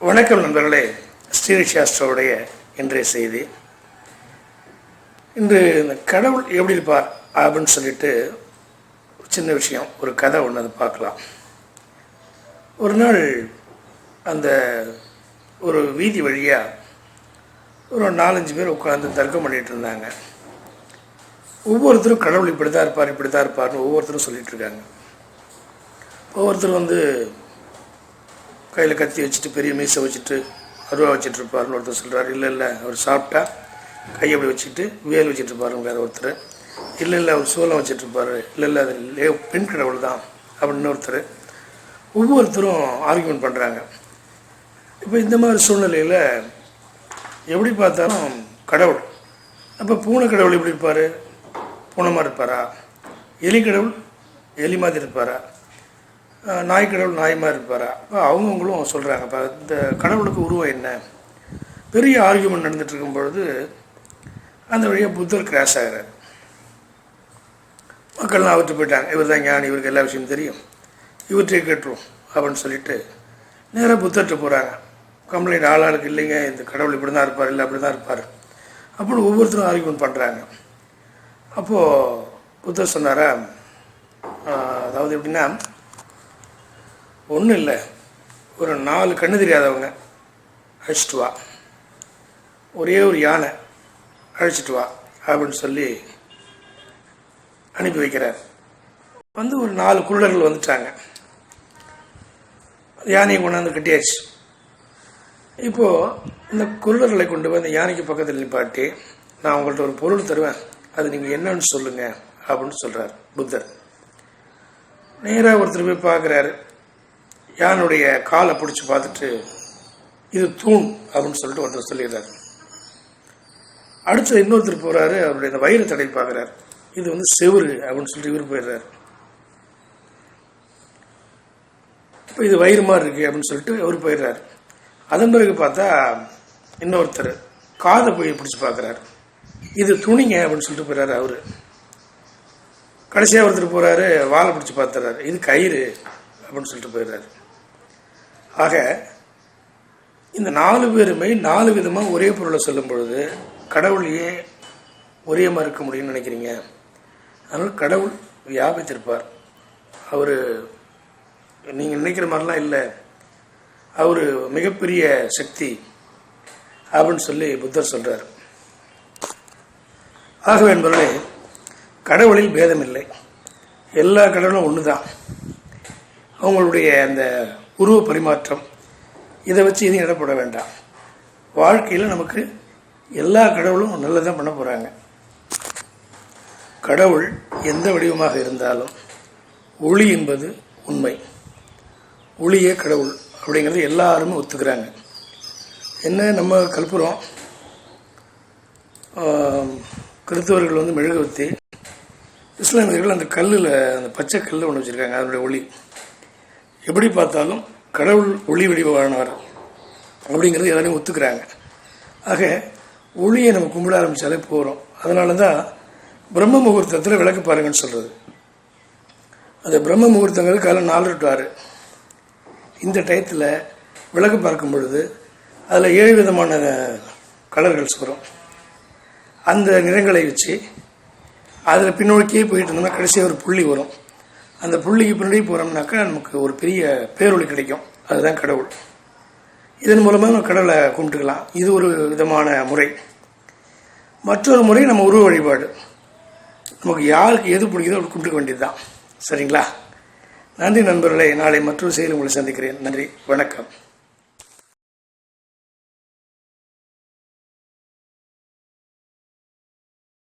வணக்கம் நண்பர்களே ஸ்ரீரிஷாஸ்டருடைய இன்றைய செய்தி. இன்று இந்த கடவுள் எப்படி இருப்பார் அப்படின்னு சொல்லிட்டு சின்ன விஷயம் ஒரு கதை ஒன்று அதை பார்க்கலாம். ஒரு நாள் அந்த ஒரு வீதி வழியாக ஒரு நாலஞ்சு பேர் உட்காந்து தர்க்கம் பண்ணிகிட்டு இருந்தாங்க. ஒவ்வொருத்தரும் கடவுள் இப்படி தான் இருப்பார் இப்படி தான் இருப்பார்னு ஒவ்வொருத்தரும் சொல்லிகிட்டு இருக்காங்க. ஒவ்வொருத்தர் வந்து கையில் கத்தி வச்சுட்டு பெரிய மீசை வச்சுட்டு அருவா வச்சுட்ருப்பாருன்னு ஒருத்தர் சொல்கிறார் இல்லை இல்லை அவர் சாப்பிட்டா கையை அப்படி வச்சுட்டு வேல் வச்சுட்டு இருப்பாருங்க வேறு ஒருத்தர். இல்லை இல்லை அவர் சூலம் வச்சுட்டு இருப்பாரு. இல்லை இல்லை அது லே பெண் கடவுள் தான் அப்படின்னு ஒருத்தர் ஒவ்வொருத்தரும் ஆர்கியூமெண்ட் பண்ணுறாங்க இப்போ இந்த மாதிரி சூழ்நிலையில் எப்படி பார்த்தாலும் கடவுள் அப்போ பூனை கடவுள் எப்படி இருப்பார்? பூனை மாதிரி இருப்பாரா? எலி கடவுள் எலி மாதிரி இருப்பாரா? நாய்க்கடவுள் நாய் மாதிரி இருப்பாரா? அப்போ அவங்கவுங்களும் சொல்கிறாங்க இப்போ இந்த கடவுளுக்கு உருவம் என்ன? பெரிய ஆர்கியூமெண்ட் நடந்துட்டு இருக்கும் பொழுது அந்த வழியாக புத்தர் கிராஸ் ஆகிறார். மக்கள்லாம் அவற்று போயிட்டாங்க. இவர் தான் ஞானி இவருக்கு எல்லா விஷயமும் தெரியும். இவற்றை கேட்டுரும் அப்படின்னு சொல்லிட்டு நேராக புத்தர்கிட்ட போகிறாங்க கம்ப்ளைண்ட் ஆளாளுக்கு இல்லைங்க இந்த கடவுள் இப்படி தான் இருப்பார் இல்லை அப்படி தான் இருப்பார். அப்படி ஒவ்வொருத்தரும் ஆர்கியூமெண்ட் பண்ணுறாங்க அப்போது புத்தர் சொன்னாரா அதாவது எப்படின்னா ஒன்றும் இல்லை. ஒரு நாலு கண்ணு தெரியாதவங்க. அழைச்சிட்டு வா. ஒரே ஒரு யானை அழைச்சிட்டு வா அப்படின்னு சொல்லி அனுப்பி வைக்கிறார். வந்து ஒரு நாலு குள்ளர்கள் வந்துட்டாங்க. யானையை கொண்டாந்து கட்டியாச்சு. இப்போது இந்த குள்ளர்களை கொண்டு போய் அந்த யானைக்கு பக்கத்தில் நிப்பாட்டி நான் உங்கள்கிட்ட ஒரு பொருள் தருவேன். அது நீங்கள் என்னன்னு சொல்லுங்கள் அப்படின்னு சொல்கிறார் புத்தர். நேராக ஒருத்தர் போய் பார்க்குறாரு. யானுடைய காலை பிடிச்சி பார்த்துட்டு இது தூண் அப்படின்னு சொல்லிட்டு ஒருத்தர் சொல்லிடுறாரு. அடுத்து இன்னொருத்தர் போறாரு அவருடைய இந்த வயிறு தடை பார்க்குறாரு. இது வந்து செவரு அப்படின்னு சொல்லிட்டு இவர் போயிடுறாரு. இப்போ இது வயிறு மாதிரி இருக்கு அப்படின்னு சொல்லிட்டு அவர் போயிடுறாரு. அதன் பிறகு பார்த்தா இன்னொருத்தர் காதை போய் பிடிச்சி பார்க்குறாரு. இது துணிங்க அப்படின்னு சொல்லிட்டு போயிடுறாரு அவர். கடைசியாக ஒருத்தர் போகிறாரு வாழை பிடிச்சி பார்த்துறாரு இது கயிறு அப்படின்னு சொல்லிட்டு போயிடுறாரு. ஆக இந்த நாலு பேருமே நாலு விதமாக ஒரே பொருளை சொல்லும் பொழுது கடவுளையே ஒரே மாதிரி இருக்க முடியும்னு நினைக்கிறீங்க? அதனால் கடவுள் வியாபித்திருப்பார். அவர் நீங்கள் நினைக்கிற மாதிரிலாம் இல்லை. அவர் மிகப்பெரிய சக்தி அப்படின்னு சொல்லி புத்தர் சொல்கிறார் ஆகவே என்பவர்களே கடவுளில் பேதம் இல்லை எல்லா கடவுளும் ஒன்று தான் அவங்களுடைய அந்த உருவ பரிமாற்றம். இதை வச்சு எதுவும் இடப்பட வேண்டாம். வாழ்க்கையில் நமக்கு எல்லா கடவுளும் நல்லதான் பண்ண போகிறாங்க கடவுள் எந்த வடிவமாக இருந்தாலும் ஒளி என்பது உண்மை. ஒளியே கடவுள் அப்படிங்கிறது எல்லாருமே ஒத்துக்கிறாங்க. என்ன நம்ம கல்புறோம் கிறிஸ்தவர்கள் வந்து மெழுகுவத்தி இஸ்லாமியர்கள் அந்த கல்லில் அந்த பச்சை கல் ஒன்று வச்சுருக்காங்க அதனுடைய ஒளி. எப்படி பார்த்தாலும் கடவுள் ஒளி வடிவானவர் அப்படிங்கிறது எல்லாரும் ஒத்துக்கிறாங்க. ஆக ஒளியை நம்ம கும்பிட ஆரம்பித்தாலே போகிறோம் அதனால தான் பிரம்ம முகூர்த்தத்தில் விளக்கு பாருங்கன்னு சொல்கிறது அந்த பிரம்ம முகூர்த்தங்கிறது காலை நாலு டு ஆறு. இந்த டயத்தில் விளக்கு பார்க்கும் பொழுது அதில் ஏழு விதமான கலர்கள்ஸ் வரும் அந்த நிறங்களை வச்சு அதில் பின்னோக்கியே போயிட்டு இருந்தோம்னா கடைசியாக ஒரு புள்ளி வரும். அந்த புள்ளிக்கு பின்னாடி போகிறோம்னாக்கா நமக்கு ஒரு பெரிய பேரொழி கிடைக்கும். அதுதான் கடவுள். இதன் மூலமாக நம்ம கடவுளை கும்பிட்டுக்கலாம். இது ஒரு விதமான முறை. மற்றொரு முறை நம்ம உருவ வழிபாடு. நமக்கு யாருக்கு எது பிடிக்குதோ அப்படி கும்பிட்டுக்க வேண்டியது தான் சரிங்களா? நன்றி நண்பர்களே. நாளை மற்றொரு செயல் உங்களை சந்திக்கிறேன். நன்றி. வணக்கம்.